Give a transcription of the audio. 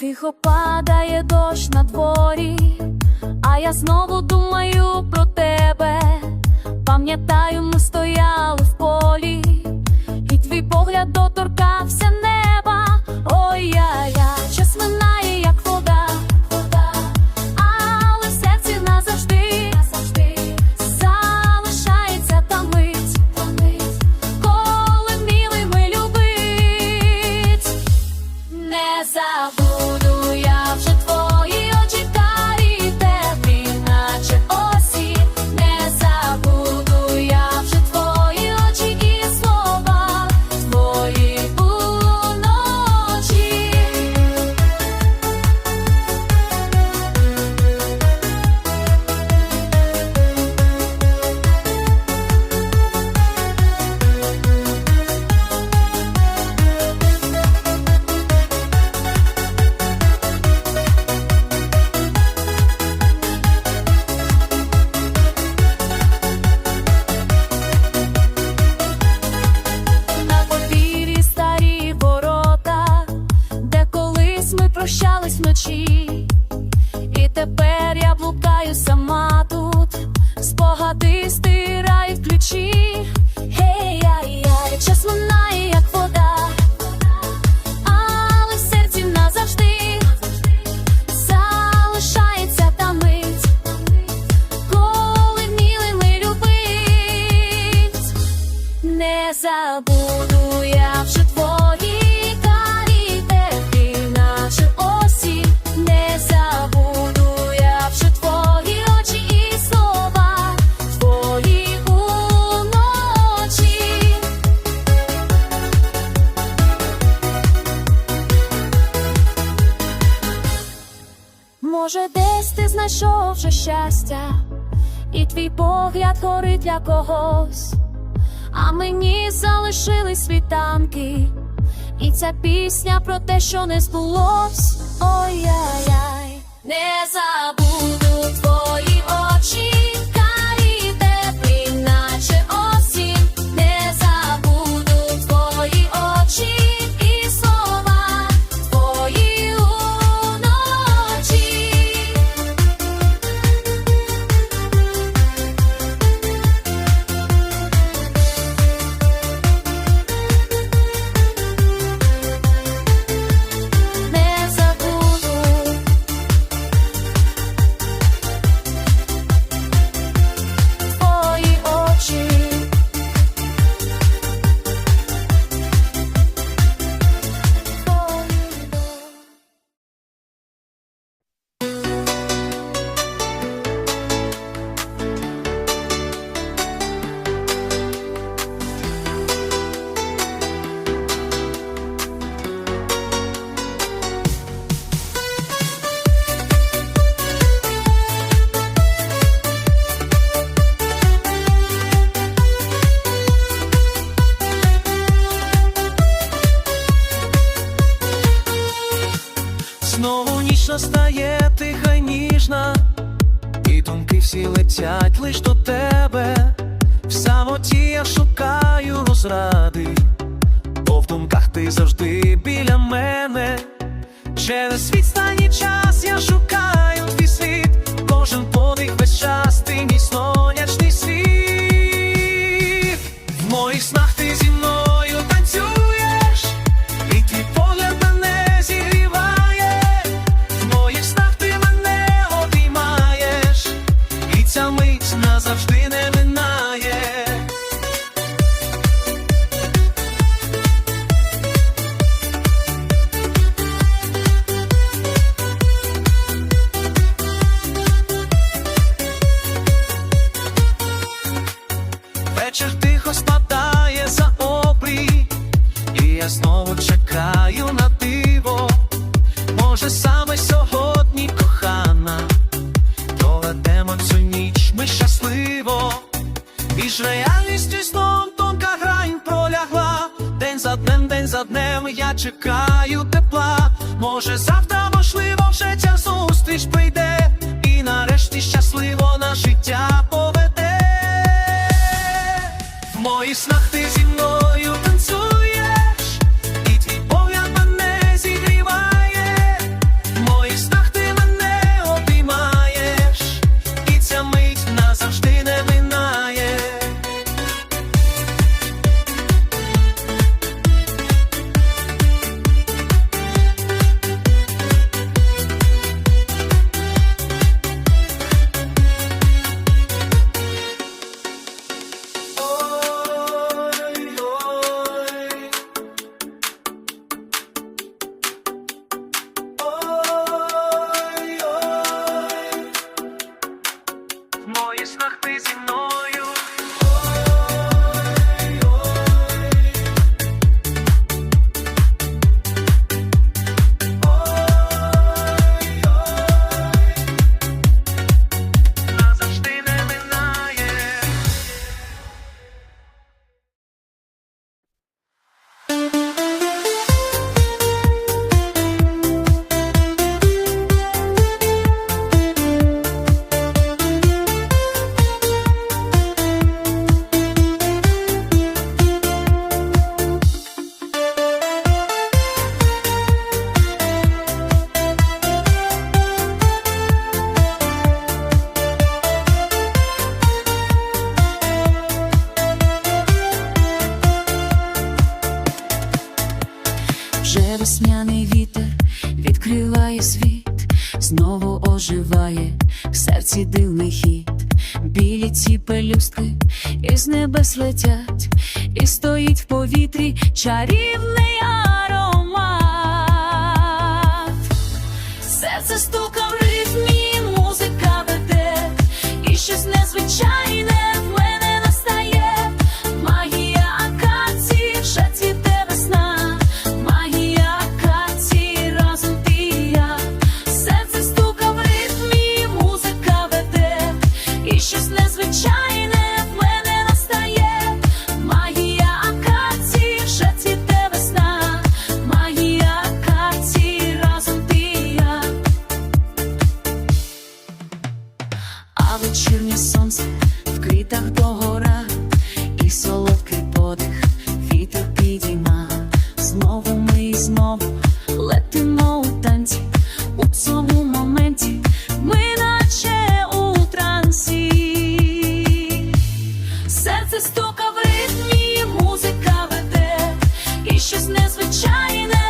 Тихо падає дощ на дворі, а я знову думаю про тебе. Пам'ятаю, ми стояли в полі, і твій погляд доторкався неба. Ой я Не забуду я вже твої карі теплі, наче. Не забуду я вже твої очі і слова твої уночі. Може, десь ти знайшов вже щастя, і твій погляд горить для когось. А мені залишились світанки, і ця пісня про те, що не збулось. Ой-яй-яй, не забуду всі летять лиш до тебе. В самоті я шукаю розради, бо в думках ти завжди біля мене. Через світ стані час я шукаю твій світ, кожен подих весь час ти мій сонячний День за днем, день за днем я чекаю тепла. Може, завтра, Звідки ці пелюстки із небес летять, і стоїть в повітрі чарівний аромат, серце стука в ритмі, музика веде, і щось незвичайне. this with China.